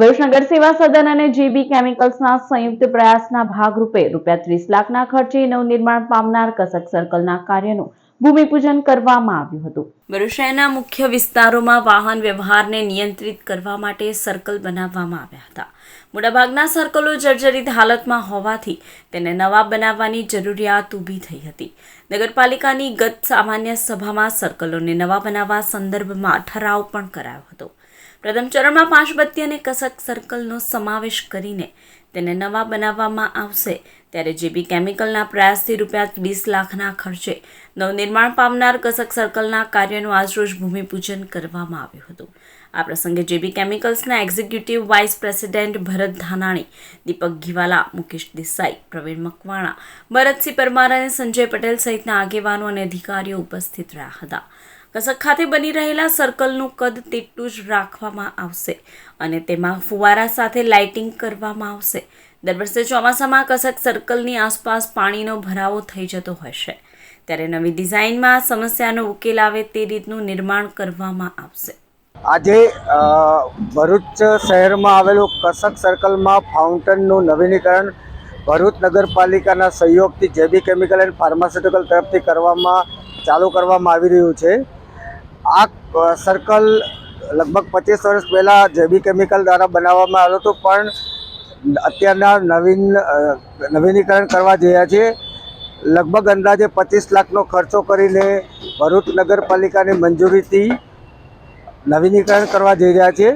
ભરૂચનગર સેવા સદન અને જેબી કેમિકલ્સના સંયુક્ત પ્રયાસના ભાગરૂપે રૂપિયા ત્રીસ લાખના ખર્ચે નવનિર્માણ પામનાર કસક સર્કલના કાર્યનું ભૂમિપૂજન કરવામાં આવ્યું હતું. ભરૂચ શહેરના મુખ્ય વિસ્તારોમાં વાહન વ્યવહારને નિયંત્રિત કરવા માટે સર્કલ બનાવવામાં આવ્યા હતા. મોટાભાગના સર્કલો જર્જરિત હાલતમાં હોવાથી તેને નવા બનાવવાની જરૂરિયાત ઊભી થઈ હતી. નગરપાલિકાની ગત સામાન્ય સભામાં સર્કલોને નવા બનાવવા સંદર્ભમાં ઠરાવ પણ કરાયો હતો. પ્રથમ ચરણમાં પાંચ બત્તી અને કસક સર્કલનો સમાવેશ કરીને તેને નવા બનાવવામાં આવશે. ત્યારે જેબી કેમિકલના પ્રયાસથી રૂપિયા વીસ લાખના ખર્ચે નવનિર્માણ પામનાર કસક સર્કલના કાર્યનું આજરોજ ભૂમિપૂજન કરવામાં આવ્યું હતું. આ પ્રસંગે JB કેમિકલ્સના executive vice president Bharat Dhanani, Deepak Ghiwala, Mukesh Desai, Praveen Makwana, Bharatsinh Parmar અને સંજય પટેલ સહિતના આગેવાનો અને અધિકારીઓ ઉપસ્થિત રહ્યા હતા. કસક ખાતે બની રહેલા સર્કલનું કદ તેટલું જ રાખવામાં આવશે અને તેમાં ફુવારા સાથે લાઇટિંગ કરવામાં આવશે. દર વર્ષે ચોમાસામાં કસક સર્કલની આસપાસ પાણીનો ભરાવો થઈ જતો હશે ત્યારે નવી ડિઝાઇનમાં સમસ્યાનો ઉકેલ આવે તે રીતનું નિર્માણ કરવામાં આવશે. આજે ભરૂચ શહેરમાં આવેલું કસક સર્કલમાં ફાઉન્ટેનનું નવીનીકરણ ભરૂચ નગરપાલિકાના સહયોગથી જેબી કેમિકલ એન્ડ ફાર્માસ્યુટિકલ તરફથી કરવામાં ચાલુ કરવામાં આવી રહ્યું છે. આ સર્કલ લગભગ પચીસ વર્ષ પહેલાં જેબી કેમિકલ દ્વારા બનાવવામાં આવ્યો હતો, પણ અત્યારના નવીન નવીનીકરણ કરવા રહ્યા છીએ લગભગ અંદાજે પચીસ લાખનો ખર્ચો કરીને ભરૂચ નગરપાલિકાની મંજૂરીથી નવીનીકરણ કરવા જઈ રહ્યા છીએ